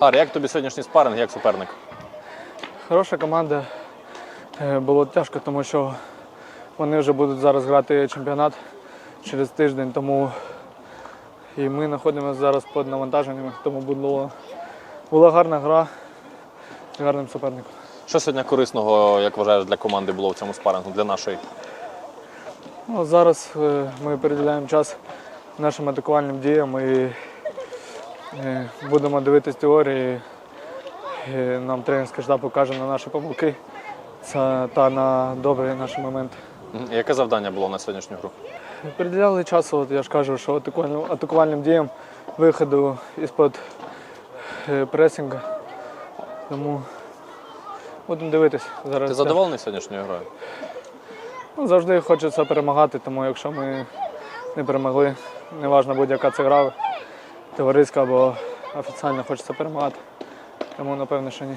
Ар, як тобі сьогоднішній спаринг, як суперник? Хороша команда. Е, Було тяжко, тому що вони вже будуть зараз грати чемпіонат через тиждень, тому і ми знаходимося зараз під навантаженнями, тому було, була гарна гра з гарним суперником. Що сьогодні корисного, як вважаєш, для команди було в цьому спарингу, для нашої? Ну, зараз е, ми приділяємо час нашим атакувальним діям і будемо дивитись теорії. Нам тренерський штаб покаже на наші помилки та на добрі наші моменти. Яке завдання було на сьогоднішню гру? Приділяли часу, от я ж кажу, що атакувальним, атакувальним діям виходу із-під е, пресінга. Тому будемо дивитись. Зараз Ти задоволений сьогоднішньою грою? Ну, завжди хочеться перемагати, тому якщо ми не перемогли, неважно будь-яка це гра, товариська або офіційно хочеться перемагати. Тому напевно, що ні.